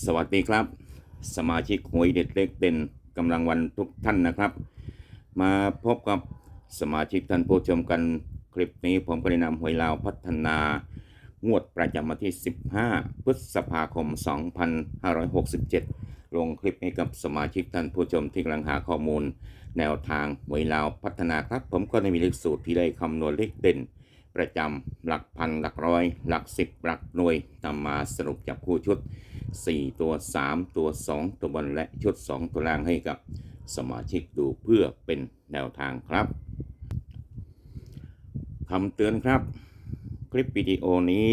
สวัสดีครับ สมาชิกหวยเด็ดเล็กเด่นกำลังวันทุกท่านนะครับ มาพบกับสมาชิกท่านผู้ชมกันคลิปนี้ผมก็ได้นำหวยลาวพัฒนางวดประจำวันที่ 15 พฤษภาคม 2567 ลงคลิปให้กับสมาชิกท่านผู้ชมที่กำลังหาข้อมูล แนวทางหวยลาวพัฒนาครับ ผมก็ได้มีเลขสูตรที่ได้คำนวณเลขเด่น ประจำหลักพันหลักร้อย หลักสิบหลักหน่วยนำมาสรุปจับคู่ชุด 4 ตัว 3 ตัว 2 ตัวบนและชุด 2 ตัวล่างให้กับสมาชิกดูเพื่อเป็นแนวทางครับคำเตือนครับ คลิปวิดีโอนี้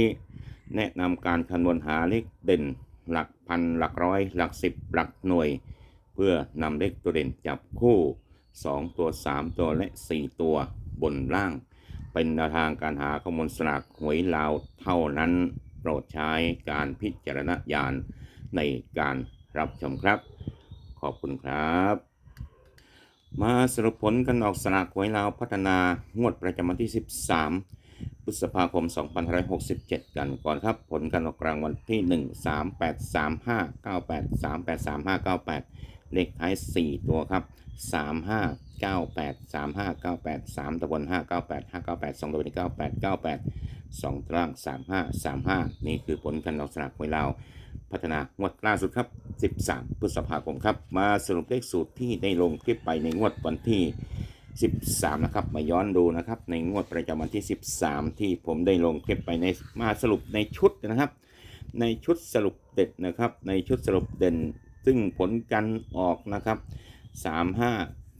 แนะนำการคำนวณหาเลขเด่น หลักพันหลักร้อย หลักสิบหลักหน่วย เพื่อนำเลขตัวเด่นจับคู่ 2 ตัว 3 ตัวและ 4 ตัวบนล่าง เป็นแนวทางการหาข้อมูลสลากหวยลาวเท่านั้นโปรดใช้การพิจารณญาณในการรับชมครับ ขอบคุณครับ มาสรุปผลกันออกสลากหวยลาวพัฒนางวดประจำวันที่ 13 พฤษภาคม 2567 กันก่อนครับ ผลการออกรางวัลที่ 1 3 8 3 5 9 8 3 8 3 5 9 8 เลขท้าย 4 ตัวครับ 3 5 9 8 3 5 9 8 3ตะบน5 9 8 5 9 8 2ตะบน9 8 9 8 2ตาราง3 5 3 5 นี่คือผลการออกสลากหวยลาวพัฒนางวดล่าสุดครับ 13 พฤษภาคมครับ มาสรุปเลขสูตรที่ได้ลงคลิปไปในงวดวันที่ 13 นะครับ มาย้อนดูนะครับ ในงวดประจำวันที่ 13 ที่ผมได้ลงคลิปไปในมาสรุปในชุดนะครับ ในชุดสรุปเด็ดนะครับ ในชุดสรุปเด่น ซึ่งผลกันออกนะครับ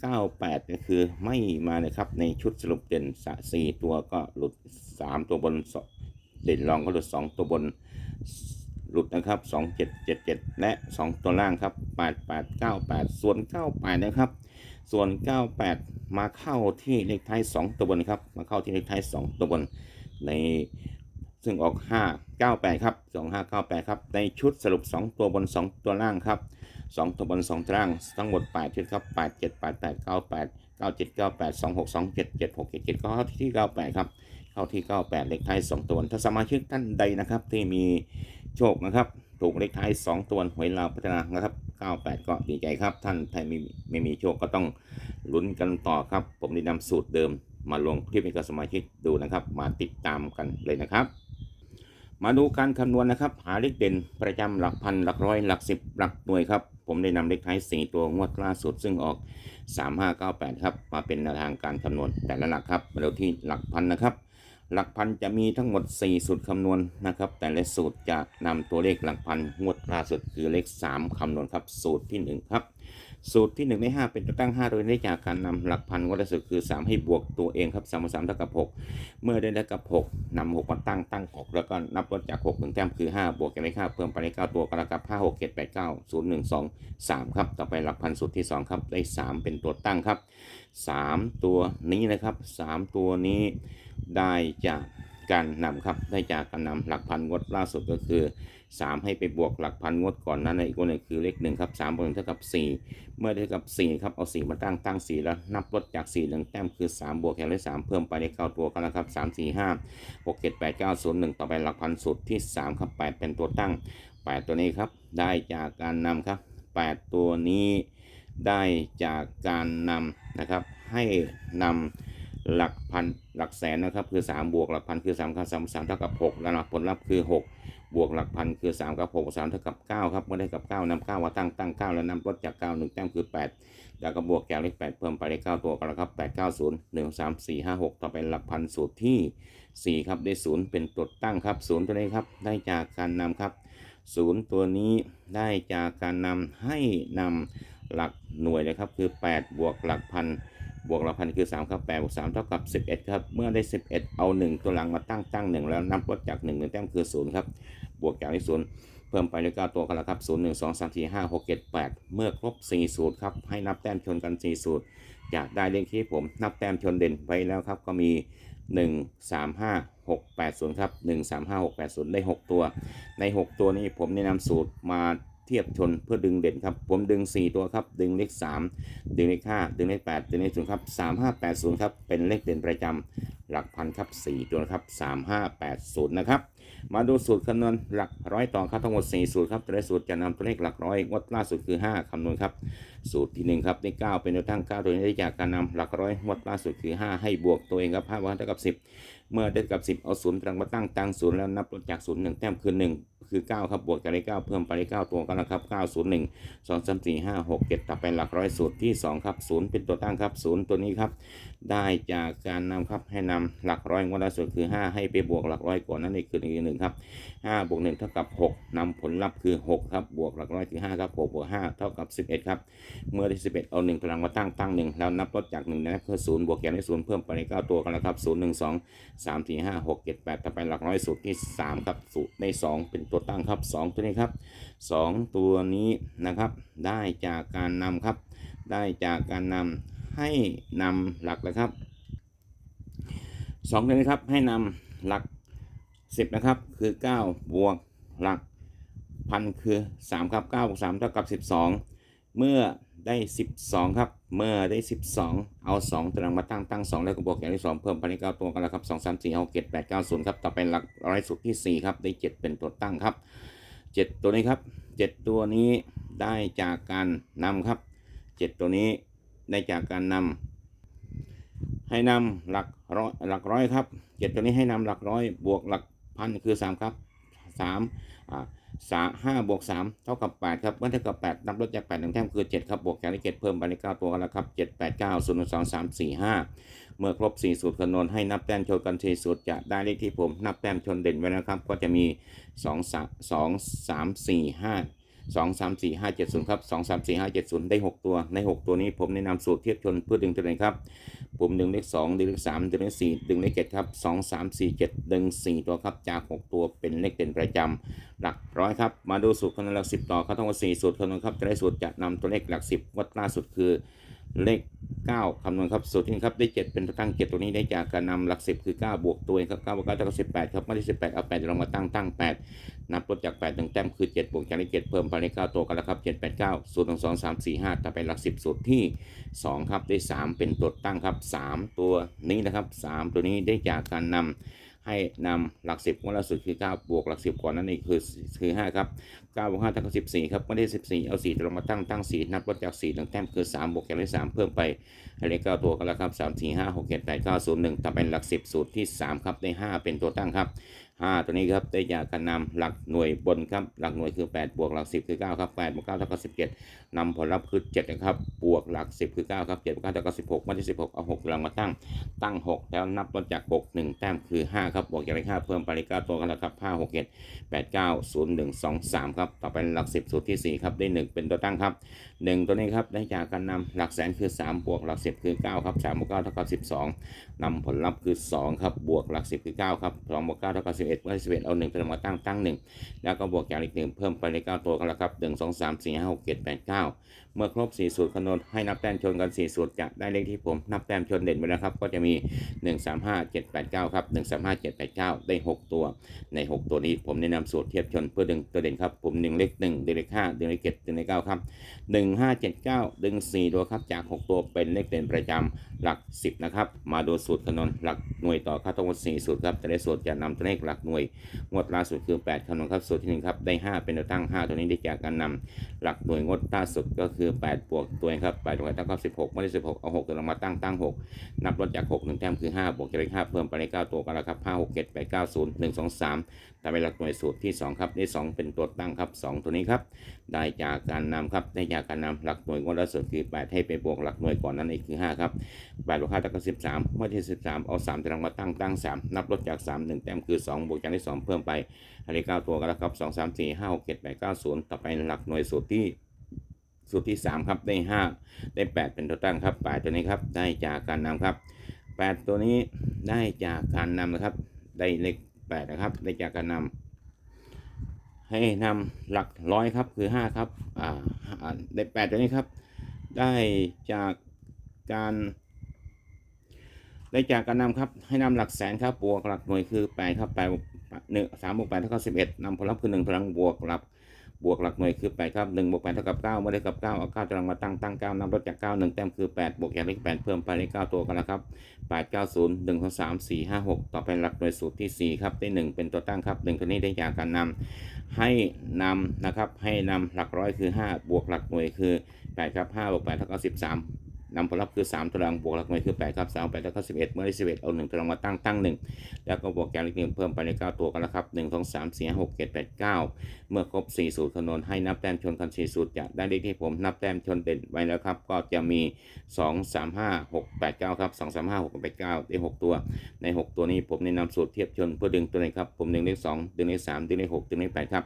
98ก็คือไม่มานะครับในชุดสรุปเด่นสะสี่ตัวก็หลุด 3 ตัวบนเด่นรองก็หลุด 2 ตัวบนหลุดนะครับ 2777 และ 2 ตัวล่างครับ 8898 ส่วน 98 นะครับ ส่วน 98 มาเข้าที่เลขท้าย 2 ตัวบนครับมาเข้าที่เลขท้าย 2 ตัวบนในซึ่งออก 598 ครับ 2598 ครับ ในชุดสรุป 2 ตัวบน 2 ตัวล่างครับ 2ตัวบน2ตัวล่างทั้งหมด8ชุดครับ87 88 98 97 98 26 27 76 77ก็เข้าที่ 98 ครับ เข้าที่ 98 เลขท้าย 2 ตัว ถ้าสมาชิกท่านใดนะครับที่มีโชคนะครับ ถูกเลขท้าย 2 ตัวหวยลาวพัฒนานะครับ 98 ก็ดีใจครับ ท่านถ้าไม่ไม่มีโชคก็ต้องลุ้นกันต่อครับ ผมได้นำสูตรเดิมมาลงคลิปให้กับสมาชิกดูนะครับ มาติดตามกันเลยนะครับ มาดูการคำนวณนะครับ หาเลขเด่นประจำหลักพันหลักร้อยหลักสิบหลักหน่วยครับ ผมได้นำเลขท้าย4ตัวงวดล่าสุดซึ่งออก 3598 ครับ มาเป็นแนวทางการคำนวณแต่ละหลักครับมาดูที่หลักพันนะครับ หลักพันจะมีทั้งหมด 4 สูตรคำนวณนะครับ แต่ละสูตรจะนำตัวเลขหลักพันงวดล่าสุดคือเลข 3คำนวณครับ สูตรทีหนึ่1 ครับ สูตรที่ 1 ใน 5 เป็นตัวตั้ง 5 โดยได้จากการนำหลักพันวดล่าสุดคือ 3 ให้บวกตัวเองครับ3 3เท่ากับ 6 เมื่อได้เท่ากับ 6นำ6มาตั้งตั้ง 6 แล้วก็นับลดจาก6ถึงแต้มคือ 5 บวกกันได้ค่าเพิ่มไปได้9ตัวก็แล้วกับ 5 6 7 8 9 0 1 2 3 ครับ ต่อไปหลักพันสูตรที่ 2 ครับได้ 3 เป็นตัวตั้งครับ 3 ตัวนี้นะครับ 3 ตัวนี้ได้จากการนำครับได้จากการนำหลักพันงวดล่าสุดก็คือ 3 ให้ไปบวกหลักพันงวดก่อนนั้นอีกตัวหนึ่งคือเลข1ครับ3บวก1เท่ากับ 4 เมื่อได้กับ 4 ครับ เอา 4 มาตั้งตั้ง 4 แล้วนับลดจาก4 1แต้มคือ 3 บวกแค่เลข3เพิ่มไปได้9ตัวกันแล้วครับ 3 4 5 6 7 8 9 0 1 ต่อไปหลักพันสุดที่ 3 ครับ 8 เป็นตัวตั้ง 8 ตัวนี้ครับได้จากการนำครับ 8 ตัวนี้ได้จากการนำนะครับให้นำหลักพันหลักแสนนะครับคือ 3 บวกหลักพันคือ3ครับ3 3เท่ากับ 6 แล้วนะผลลัพธ์คือ 6 บวกหลักพันคือ3กับ6 3เท่ากับ9ครับเมื่อได้กับ 9นำ9มาตั้งตั้ง 9 แล้วนำลดจาก 9 1แต้มคือ 8 แล้วก็บวกแกวเลข8เพิ่มไปได้9ตัวกันแล้วครับ8 9 0 1 3 4 5 6 ต่อไปหลักพันสูตรที่ 4 ครับได้ 0 เป็นตัวตั้งครับ 0 ตัวนี้ครับได้จากการนำครับ 0 ตัวนี้ได้จากการนำให้นำหลักหน่วยเลยครับคือ 8 บวกหลักพันบวกหลักพันคือ3ครับ8บวก3เท่ากับ 11 ครับ เมื่อได้ 11 เอา 1 ตัวหลังมาตั้งตั้ง 1 แล้วนับลดจาก1 1แต้มคือ 0 ครับ บวกจากที่0เพิ่มไปด้วย9ตัวกันล้วครับ0 1 2 3 4 5 6 7 8 เมื่อครบ 4 สูตรครับ ให้นับแต้มชนกัน 4 สูตร อยากได้เลขที่ผมนับแต้มชนเด่นไปแล้วครับ ก็มี 1 3 5 6 8 0 ครับ 1 3 5 6 8 0 ได้ 6 ตัว ใน 6 ตัวนี้ผมแนะนำสูตรมาเทียบชนเพื่อดึงเด่นครับ ผมดึง 4 ตัวครับ ดึงเลข 3 ดึงเลข 5 ดึงเลข 8 ดึงเลข0ครับ 3 5 8 0 ครับ เป็นเลขเด่นประจำหลักพันครับ 4 ตัวครับ 3 5 8 0 นะครับ มาดูสูตรคำนวณหลักร้อยต่อครับทั้งหมด 4 สูตรครับแต่ละสูตรจะนำตัวเลขหลักร้อยงวดล่าสุดคือ 5คำนวณครับ สูตรที่ 1 ครับได้9เป็นแนวตั้ง9ตัวนี้ได้จากการนำหลักร้อยงวดล่าสุดคือ 5 ให้บวกตัวเองครับ5บวก5เท่ากับ 10 เมื่อได้กับ 10 เอาศูนย์ตรังมาตั้งตั้งศูนย์แล้วนับลดจากศูนย์หนึ่งแต้มคือ 1 คือ 9 ครับบวกจากได้9เพิ่มไปได้9ตัวกันนะครับ901 2 3 4 5 6 7ต่อไปหลักร้อยสูตรที่ 2 ครับ0เป็นตัวตั้งครับ0ตัวนี้ครับได้จากการนำครับให้นำหลักร้อยงวดล่าสุดคือ 5 ให้ไปบวกหลักร้อยก่อนนั่นเองคือหนึ่งครับ5บวก1เท่ากับ 6นำผลลัพธ์คือ 6 ครับบวกหลักร้อยคือ5ครับ6บวก5เท่ากับ 11 ครับเมื่อได้11เอา1ตารางพลังมาตั้งตั้ง1แล้วนับลดจาก1นะครับคือ0บวกแกนได้0เพิ่มไปใน9ตัวกันแล้วครับ0 1 2 3 4 5 6 7 8ต่อไปหลักร้อยสูตรที่3ครับสูตรใน2เป็นตัวตั้งครับ2ตัวนี้ครับ2ตัวนี้นะครับได้จากการนำครับ ได้จากการนำให้นำหลักนะครับสองตัวนี้ครับให้นำหลัก10นะครับคือ9บวกหลักพันคือ3ครับ9บวก3เท่ากับ12เมื่อ ได้ 12 ครับ เมื่อได้ 12 เอา 2ตารางมาตั้งตั้ง 2 แล้วก็บวกอย่างที่ 2 เพิ่มพันที่9ตัวกันแล้วครับ 2 3 4 6 7 8 9 0 ครับ ต่อไปหลักร้อยสุดที่ 4 ครับ ได้ 7 เป็นตัวตั้งครับ 7 ตัวนี้ครับ 7 ตัวนี้ได้จากการนำครับ 7 ตัวนี้ได้จากการนำให้นำหลักร้อยหลักร้อยครับ 7 ตัวนี้ให้นำหลักร้อยบวกหลักพันคือ 3 ครับ3อ่า สาห้าบวกสามเท่ากับแปดครับเมื่อเท่ากับแปดนับลดจากแปดหนึ่งแต้มคือเจ็ดครับบวกจากที่เจ็ดเพิ่มไปในเก้าตัวกันแล้วครับเจ็ดแปดเก้าศูนย์สองสามสี่ห้าเมื่อครบสี่สูตรคำนวณให้นับแต้มชนกันสี่สูตรจะได้เลขที่ผมนับแต้มชนเด่นไว้นะครับ ก็จะมีสองสามสองสามสี่ห้า สองสามสี่ห้าเจ็ดศูนย์ครับสองสามสี่ห้าเจ็ดศูนย์ได้หกตัว ในหกตัวนี้ผมแนะนำสูตรเทียบชนเพื่อดึงตัวเองครับผมดึงเลขสองดึงเลขสามดึงเลขสี่ดึงเลขเจ็ดครับสองสามสี่เจ็ดดึงสี่ตัวครับ จากหกตัวเป็นเลขเด่นประจำหลักร้อยครับ มาดูสูตรคำนวณหลักสิบต่อครับทั้งหมดสี่สูตรคำนวณครับจะได้สูตรจะนำตัวเลขหลักสิบวัดล่าสุดคือเลข 9 คำนวณครับสูตรที่นี่ครับได้ 7 เป็นตัวตั้ง 7 ตัวนี้ได้จากการนำหลัก 10 คือ 9 บวกตัวเองครับ9บวก9เท่ากับ18 ครับไม่ได้18 เอา8ลงมาตั้งตั้ง 8 นับลดจาก8ถึงแต้มคือ 7 บวกจากเลข7เพิ่มไปเลข9ตัวกันแล้วครับ 7 8 9สูตรของ2 3 4 5ต่อไปหลัก 10 สูตรที่ 2 ครับได้ 3 เป็นตัวตั้งครับ 3 ตัวนี้นะครับ 3 ตัวนี้ได้จากการนำให้นำหลัก 10ของเราสุดคือ 9 บวกหลัก 10 ก่อนนั่นเองคือคือ 5 ครับ 9บวก5เท่ากับ14 ครับไม่ได้ 14 เอา4ลงมาตั้งตั้ง 4 นับลดจาก4ถึงแต้มคือ 3 บวกจากเลข3เพิ่มไปเลข9ตัวกันแล้วครับ 3 4 5 6 7 8 9 0 1ต่อไปหลัก 10 สูตรที่ 3 ครับได้ 5 เป็นตัวตั้งครับ 5 ตัวนี้ครับได้จากการนำหลักหน่วยบนครับ หลักหน่วยคือ 8 บวกหลัก 10 คือ 9 ครับ8บวก9เท่ากับ17นำผลลัพธ์คือ7นะครับ บวกหลัก 10 คือ 9 ครับ7บวก9เท่ากับ16ม่ได้16 เอา6กำลังมาตั้ง ตั้ง 6 แล้วนับลดจาก 6 1 แต้มคือ 5 ครับ บวกจากเลข5เพิ่มไปเลข9ตัวกันแล้วครับ5 6 7 8 9 0 1 2 3 ครับ ต่อไปหลัก 10 สูตรที่ 4 ครับ ได้ 1 เป็นตัวตั้งครับ 1 ตัวนี้ครับ ได้จากการนำหลักแสนคือ 3 บวกหลัก 10 คือ 9 ครับ3บวก9เท่ากับ12นำผลลัพธ์คือ 2 ครับ บวกหลัก 10 คือ 9 ครับ2บวก9เท่ากับ11เอ็ดบวกสิบเอ็ดเอาหนึ่งเป็นมาตั้งตั้งหนึ่งแล้วก็บวกจากอีกหนึ่งเพิ่มไปในเก้าตัวกันล้วครับหนึ่งสองสามสี่ห้าหกเจ็ดแปดเก้า มื่อครบ4สูตรคำนวณให้นับแต้มชนกัน4สูตรจะได้เลขที่ผมนับแต้มชนเด่นไปแล้วครับ ก็จะมี 1 3 5 7 8 9 ครับ 1 3 5 7 8 9 ได้ 6 ตัว ใน 6 ตัวนี้ผมแนะนำสูตรเทียบชนเพื่อดึงตัวเด่นครับ ผมดึงเลข1ดึงเลข5ดึงเลข7ดึงเลข9ครับ 1 5 7 9 ดึง 4 ตัวครับ จาก 6 ตัวเป็นเลขเด่นประจำหลัก 10 นะครับ มาดูสูตรคำนวณหลักหน่วยต่อครับทั้งหมด4สูตรครับจะได้สูตรจะนำตัวเลขหลักหน่วย งวดล่าสุดคือ 8คำนวณครับสูตรที่1ครับได้ 5 เป็นตัวตั้ง 5 ตัวนี้ได้จากการนำหลักหน่วยงวดล่าสุดก็คือ8บวกตัวเองครับ8บวก8เท่ากับ16ไม่ได้16 เอา6ตัวลงมาตั้งตั้ง 6 นับลดจาก 6 1 แต้มคือ 5 บวกจากเลข5เพิ่มไปเลข9ตัวกันแล้วครับ5 6 7 8 9 0 1 2 3แต่เป็นหลักหน่วยสูตรที่ 2 ครับได้2เป็นตัวตั้งครับ 2 ตัวนี้ครับ ได้จากการนำครับ ได้จากการนำหลักหน่วยงวดล่าสุดคือ 8 ให้ไปบวกหลักหน่วยก่อนนั่นเองคือ 5 ครับ8บวก5เท่ากับ13เมื่อที่13 เอา3ตารางมาตั้งตั้ง 3 นับลดจาก 3 1 แต้มคือ 2 บวกจากที่2เพิ่มไปให้เลข9ตัวกันแล้วครับ2 3 4 5 6 7 8 9 0 ต่อไปหลักหน่วยสูตรที่ สูตรที่ 3 ครับได้ 5 ได้ 8 เป็นตัวตั้งครับ8ตัวนี้ครับได้จากการนำครับ 8 ตัวนี้ได้จากการนำนะครับ ได้เลข8นะครับ ได้จากการนำให้นำหลักร้อยครับคือ 5 ครับอ่าได้ 8 ตัวนี้ครับ ได้จากการได้จากการนำครับ ให้นำหลักแสนครับบวกหลักหน่วยคือ8ครับ8หนึ่งสามบวก8เท่ากับ11นำผลลัพธ์คือ1พลังบวกหลัก บวกหลักหน่วยคือ8ครับ1บวก8เท่ากับ9ไม่ได้กับ9เอา9ตารางมาตั้งตั้ง9นำลดจาก9 1แต้มคือ8บวกอย่างเลข8เพิ่มไปได้9ตัวกันแล้วครับ8 9 0 1 2 3 4 5 6 ต่อไปหลักหน่วยสูตรที่ 4 ครับได้ 1 เป็นตัวตั้งครับ 1 ตัวนี้ได้จากการนำให้นำนะครับให้นำหลักร้อยคือ 5 บวกหลักหน่วยคือ8ครับ5บวก8เท่ากับ13 นำผลลัพธ์คือ 3ตารางบวกหลักหน่วยคือ8ครับ3 8เท่ากับ11 เมื่อได้11 เอา 1ตารางมาตั้งตั้ง 1 แล้วก็บวกอย่างเลขหนึ่งเพิ่มไปใน9ตัวกันแล้วครับ1 2 3 4 6 7 8 9 เมื่อครบ 4 สูตรคำนวณให้นับแต้มชนกัน4สูตรจะได้เลขที่ผมนับแต้มชนเด่นไว้แล้วครับ ก็จะมี 2 3 5 6 8 9 ครับ 2 3 5 6 8 9 ได้ 6 ตัว ใน 6 ตัวนี้ผมแนะนำสูตรเทียบชนเพื่อดึงตัวไหนครับ ผมดึงเลข2ดึงเลข3ดึงเลข6ดึงเลข8ครับ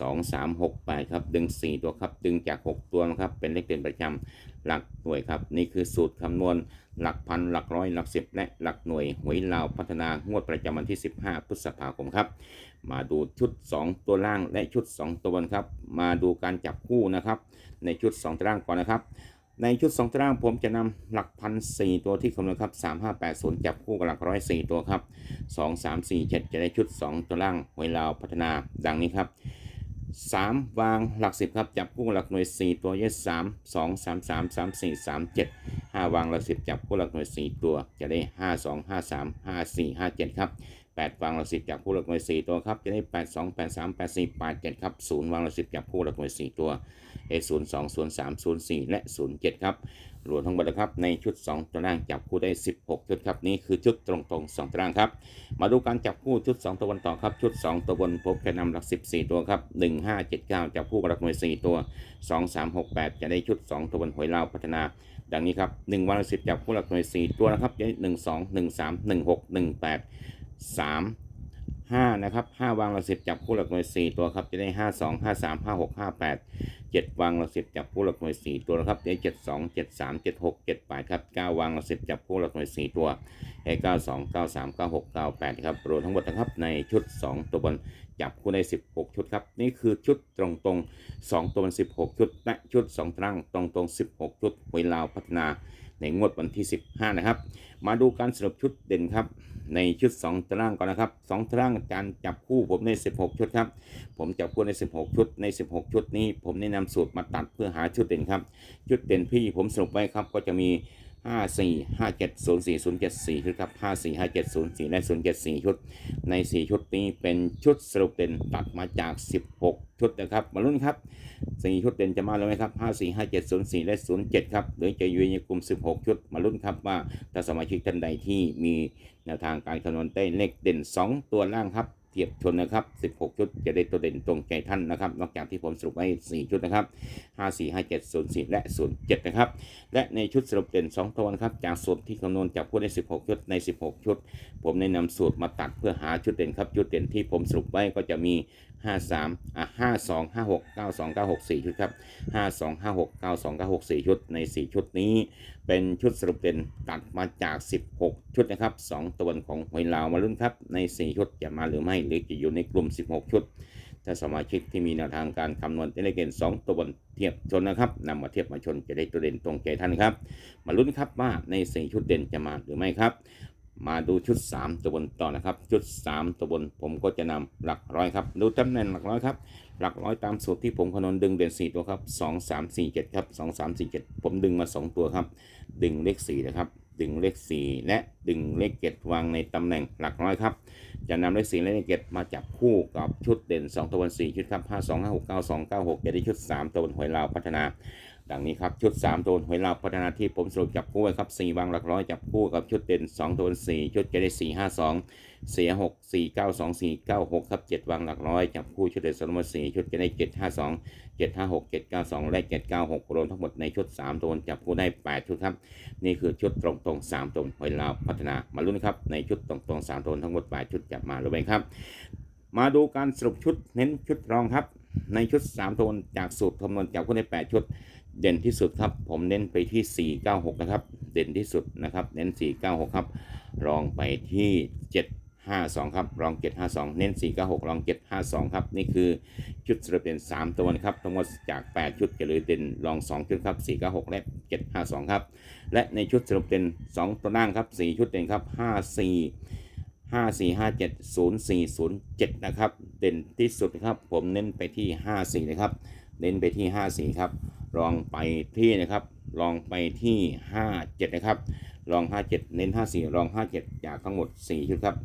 2 3 6 8 ครับ ดึง 4 ตัวครับ ดึงจาก 6 ตัวนะครับ เป็นเลขเด่นประจำ หลักหน่วยครับ นี่คือสูตรคำนวณหลักพันหลักร้อยหลักสิบและหลักหน่วยหวยลาวพัฒนางวดประจำวันที่ 15 พฤษภาคมครับ มาดูชุด 2 ตัวล่างและชุด 2 ตัวบนครับ มาดูการจับคู่นะครับ ในชุด 2 ตัวล่างก่อนนะครับ ในชุด 2 ตัวล่างผมจะนำหลักพันสี่ตัวที่คำนวณครับ3 5 8 0 จับคู่กับหลักร้อยสี่ตัวครับ 2 3 4 7 จะได้ชุด 2 ตัวล่างหวยลาวพัฒนาดังนี้ครับ 3 วางหลัก 10 ครับ จับคู่หลักหน่วย 4 ตัวเยส3 2 3 3 3 4 3 7 5 วางหลัก 10 จับคู่หลักหน่วย 4 ตัวจะได้ 5 2 5 3 5 4 5 7 ครับ 8 วางหลัก 10 จับคู่หลักหน่วย 4 ตัวครับ จะได้ 8 2 8 3 8 4 8 7 ครับ 0 วางหลัก 10 จับคู่หลักหน่วย 4 ตัว A 0 2 0 3 0 4 และ 0 7 ครับ รวมทั้งหมดนะครับในชุด 2ตัวล่างจับคู่ได้ 16 ชุดครับนี่คือชุดตรงๆ 2 ตารางครับ มาดูการจับคู่ชุด 2 ตัวบนต่อครับชุด 2 ตัวบนพบแค่นำหลัก 14 ตัวครับ 1 5 7 9 จับคู่หลักหน่วย 4 ตัว 2 3 6 8 จะได้ชุด 2 ตัวบนหวยลาวพัฒนา ดังนี้ครับ1วันละ10จับคู่หลักหน่วย 4 ตัวนะครับจะได้1 2 1 3 1 6 1 8 3 5นะครับ5วางละ10จับคู่หลักหน่วย 4 ตัวครับจะได้ 5 2 5 3 5 6 5 8 7 วางละ10จับคู่หลักหน่วย 4 ตัวนะครับจะได้7 2 7 3 7 6 7 8ครับ9วางละ10จับคู่หลักหน่วย 4 ตัวให้9 2 9 3 9 6 9 8ครับรวมทั้งหมดนะครับในชุด 2 ตัวบนจับคู่ใน16 ชุดครับนี่คือชุดตรงตรงๆ2ตัวบน16 ชุดและชุด 2ตรางตรงตรงๆ16 ชุดหวยลาวพัฒนาในงวดวันที่ 15 นะครับ มาดูการสรุปชุดเด่นครับ ในชุด 2 ตารางก่อนนะครับ 2 ตารางการจับคู่ผมใน 16 ชุดครับ ผมจับคู่ใน 16 ชุดใน 16 ชุดนี้ ผมแนะนำสูตรมาตัดเพื่อหาชุดเด่นครับ ชุดเด่นพี่ผมสรุปไว้ครับก็จะมี 5 4 5 7 0 4 0 7 4ชุดครับ5 4 5 7 0 4และ0 7 4ชุด ใน4ชุดนี้เป็นชุดสรุปเด่นตัดมาจาก16ชุดนะครับมาลุ้นครับ4ชุดเด่นจะมาเลยไหมครับ5 4 5 7 0 4และ0 7ครับหรือจะอยู่ในกลุ่ม16ชุดมาลุ้นครับว่าถ้าสมาชิกท่านใดที่มีแนวทางการคำนวณได้เลขเด่น2ตัวล่างครับ เทียบชนนะครับ 16 ชุดจะได้ตัวเด่นตรงใจท่านนะครับ นอกจากที่ผมสรุปไว้ 4 ชุดนะครับ 5 4 5 7 0 4 และ 0 7 นะครับ และในชุดสรุปเด่น 2 ตัวนะครับ จากสูตรที่คำนวณจากผู้ได้ 16 ชุดใน 16 ชุด ผมได้นำสูตรมาตัดเพื่อหาชุดเด่นครับ ชุดเด่นที่ผมสรุปไว้ก็จะมี 53อะ52 56 92 96 4 ชุดครับ 52 56 92 96 4 ชุดใน 4 ชุดนี้ เป็นชุดสรุปเด่นตัดมาจาก 16 ชุดนะครับ 2 ตัวของหวยลาวมาลุ้นครับ ใน 4 ชุดจะมาหรือไม่หรือจะอยู่ในกลุ่ม 16 ชุด ถ้าสมาชิกที่มีแนวทางการคำนวณได้เลขเด่น2 ตัวบนเทียบชนนะครับนำมาเทียบมาชนจะได้ตัวเด่นตรงใจท่านครับ มาลุ้นครับว่าใน 4 ชุดเด่นจะมาหรือไม่ครับ มาดูชุด 3 ตัวบนต่อนะครับ ชุด 3 ตัวบนผมก็จะนำหลักร้อยครับ ดูตำแหน่งหลักร้อยครับ หลักร้อยตามสูตรที่ผมคำนวณดึงเด่น4 ตัวครับ 2 3 4 7 ครับ 2 3 4 7 ผมดึงมา 2 ตัวครับ ดึงเลข4นะครับ ดึงเลข 4 และดึงเลข 7 วางในตำแหน่งหลักร้อยครับ จะนำเลข4และเลข 7 มาจับคู่กับชุดเด่น 2 ตัวบน4ชุดครับ 5 2 5 6 9 2 9 6จะได้ชุด 3 ตัวบนหวยลาวพัฒนา ดังนี้ครับชุด3ตัวบนหวยลาวพัฒนาที่ผมสรุปจับคู่ไว้ครับ4วางหลักร้อยจับคู่กับชุดเด่น2ตัวบน4 ชุดจะได้ 4 5 2 เสียหกสี่เก้าสองสี่เก้าหกครับเจ็ดวางหลักร้อยจับคู่ชุดเด็ดสมมติสี่ชุดจะได้เจ็ดห้าสองเจ็ดห้าหกเจ็ดเก้าสองและเจ็ดเก้าหกรวมทั้งหมดในชุดสามตัวจับคู่ได้แปดชุดครับ นี่คือชุดตรงตรงๆสามตัวหอยลาวพัฒนามาลุ้นครับในชุดตรงตรงๆสามตัวทั้งหมดแปดชุดจะมาหรือไม่ครับ มาดูการสรุปชุดเน้นชุดรองครับในชุด3ตัวจากสูตรคำนวณจากคู่ใน8ชุด เด่นที่สุดครับผมเน้นไปที่ 496 นะครับ เด่นที่สุดนะครับ เน้น 496 ครับ รองไปที่ 752 ครับ รอง 752 เน้น 496 รอง 752 ครับ นี่คือชุดสรุปเด่น3 ตัวนะครับ ทั้งหมดจาก 8 ชุดจะเลือเด่นรอง 2 ชุดครับ 496 และ 752 ครับ และในชุดสรุปเด่น 2 ตัวล่างครับ 4 ชุดเด่นครับ 54ห้าสี่ห้าเจ็ดศูนะครับ เด่นที่สุดครับ ผมเน้นไปที่ห้าสี่นะครับ เน้นไปที่ห้าสี่ครับ ลองไปที่นะครับ ลองไปที่ห้าเจ็ดนะครับ ลองห้าเจ็ดเน้นห้าสี่ลองห้าเจ็ดจากทั้งหมดสี่ชุดครับ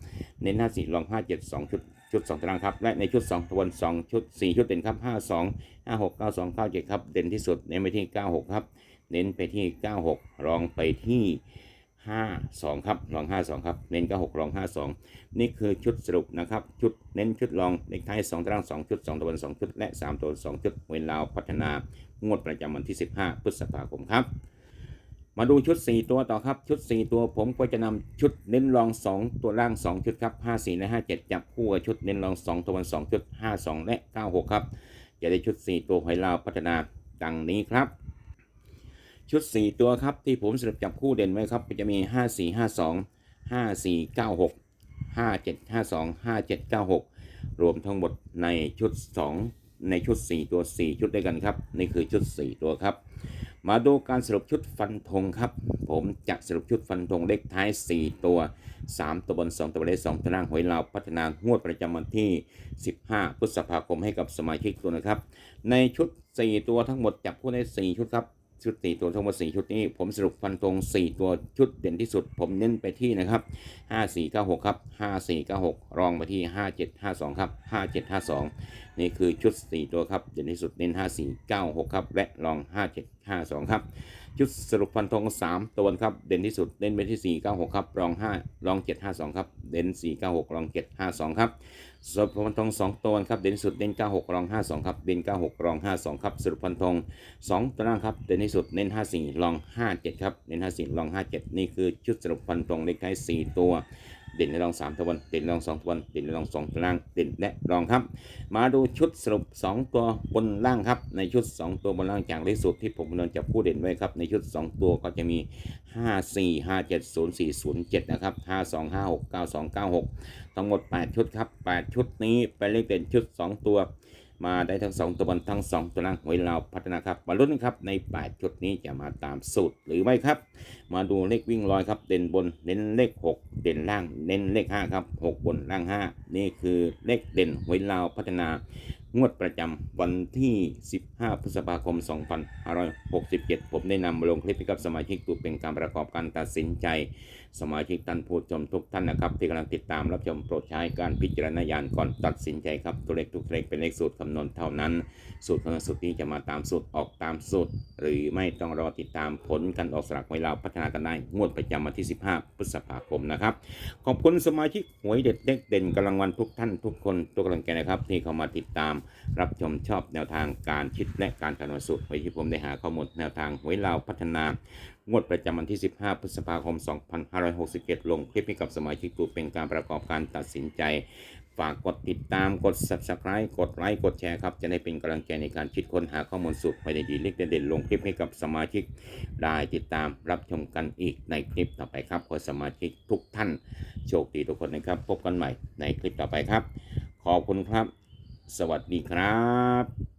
เน้นห้าสี่ลองห้าเจ็ดสองชุด ชุดสองตารางครับ และในชุดสองทวนสองชุดสี่ชุดเด่นครับห้าสองห้าหกเก้าสองเก้าเจ็ดครับ เด่นที่สุด เน้นไปที่เก้าหกครับ เน้นไปที่เก้าหกลองไปที่ ห้าสองครับลองห้าสองครับ เน้นก้าหกลองห้าสองนี่คือชุดสรุปนะครับ ชุดเน้นชุดลองเลขท้ายสองตารางสองชุดสองตะวันสองชุด และสามตัวสองชุด เวลาพัฒนางวดประจำวันที่ 15 พฤษภาคมครับ มาดูชุด 4 ตัวต่อครับ ชุด 4 ตัวผมก็จะนำชุดเน้นรอง 2 ตัวล่าง 2 ชุดครับ 54 และ 57 จับคู่กับชุดเน้นรอง 2 ตัววัน2 ชุด 52 และ 96 ครับ จะได้ชุด 4 ตัวหอยลาวพัฒนาดังนี้ครับ ชุด 4 ตัวครับที่ผมสรุปจับคู่เด่นไว้ครับก็จะมี 5452 5496 5752 5796 รวมทั้งหมดในชุด 2 ในชุด 4 ตัว 4 ชุดด้วยกันครับ นี่คือชุด 4 ตัวครับ มาดูการสรุปชุดฟันธงครับ ผมจะสรุปชุดฟันธงเลขท้าย 4 ตัว 3 ตัวบน 2 ตัวเลข2ตัวล่างหวยลาวพัฒนางวดประจำวันที่ 15 พฤษภาคมให้กับสมาชิกตัวนะครับ ในชุด 4 ตัวทั้งหมดจับคู่ได้4ชุดครับ ชุด 4 ตัวทั้งหมด4ชุดนี้ ผมสรุปฟันธง4 ตัวชุดเด่นที่สุด ผมเน้นไปที่นะครับ 5496 ครับ 5496 รองไปที่ 5752 ครับ 5752 นี่คือชุด 4 ตัวครับ เด่นที่สุดเน้น 5496 ครับ และรอง 5752 ครับ ชุดสรุปฟันธง3ตัวครับ เด่นที่สุดเด่นไปที่496ครับ รอง5รอง752ครับ เด่น496รอง752ครับสรุปฟันธง2ตัวครับ เด่นที่สุดเด่น96รอง52ครับ เด่น96รอง52ครับ สรุปฟันธง2ตัวล่างครับ เด่นที่สุดเน้น54รอง57ครับเน้น54รอง57นี่คือชุดสรุปฟันธงเลขท้าย4ตัว เด่นในรองสามทวันเด่นในรองสองทวันเด่นในรองสองล่างเด่นและรองครับ มาดูชุดสรุป 2 ตัวบนล่างครับในชุด 2 ตัวบนล่างจากเลขสุดที่ผมกำลังจับคู่เด่นไว้ครับในชุด 2 ตัวก็จะมี 5 4 5 7 0 4 0 7นะครับ5 2 5 6 9 2 9 6 ทั้งหมด 8 ชุดครับ 8 ชุดนี้เป็นเลขเด่นชุด 2 ตัว มาได้ทั้ง 2 ตัวบนทั้ง 2 ตัวล่างหวยเราพัฒนาครับ มาลุ้นครับใน 8 ชุดนี้จะมาตามสูตรหรือไม่ครับ มาดูเลขวิ่งลอยครับ เด่นบนเน้นเลข 6 เด่นล่าง เน้นเลข 5 ครับ 6 บนล่าง 5 นี่คือเลขเด่นหวยลาพัฒนางวดประจำวันที่5 พฤษภาคม 2567 ผมได้นำมาลงคลิปให้กับสมาชิกตัวเป็นการประกอบการตัดสินใจ สมาชิกท่านผู้ชมทุกท่านนะครับ ที่กำลังติดตามรับชมโปรดใช้การพิจารณญาณก่อนตัดสินใจครับ ตัวเลขทุกเลขเป็นเลขสูตรคำนวณเท่านั้น สูตรคำนวณสูตรนี้จะมาตามสูตรออกตามสูตร หรือไม่ต้องรอติดตามผลการออกสลากไว้เราพัฒนากันได้งวดประจำวันที่ 15 พฤษภาคมนะครับขอบคุณสมาชิกหวยเด็ดเด็กเด่นกำลังวันทุกท่านทุกคนทุกกำลังใจนะครับที่เข้ามาติดตามรับชมชอบแนวทางการคิดและการคำนวณสูตรไว้ที่ผมได้หาข้อมูลแนวทางหวยลาวพัฒนางวดประจำวันที่ 15 พฤษภาคม 2567ลงคลิปให้กับสมาชิกตัวเป็นการประกอบการตัดสินใจ ฝากกดติดตามกด subscribe กดไลค์กดแชร์ครับ จะได้เป็นกำลังใจในการคิดค้นหาข้อมูลสูตรไว้ในดีเล็กเด่นลงคลิปให้กับสมาชิกได้ติดตามรับชมกันอีกในคลิปต่อไปครับขอสมาชิกทุกท่านโชคดีทุกคนนะครับพบกันใหม่ในคลิปต่อไปครับ ขอบคุณครับ สวัสดีครับ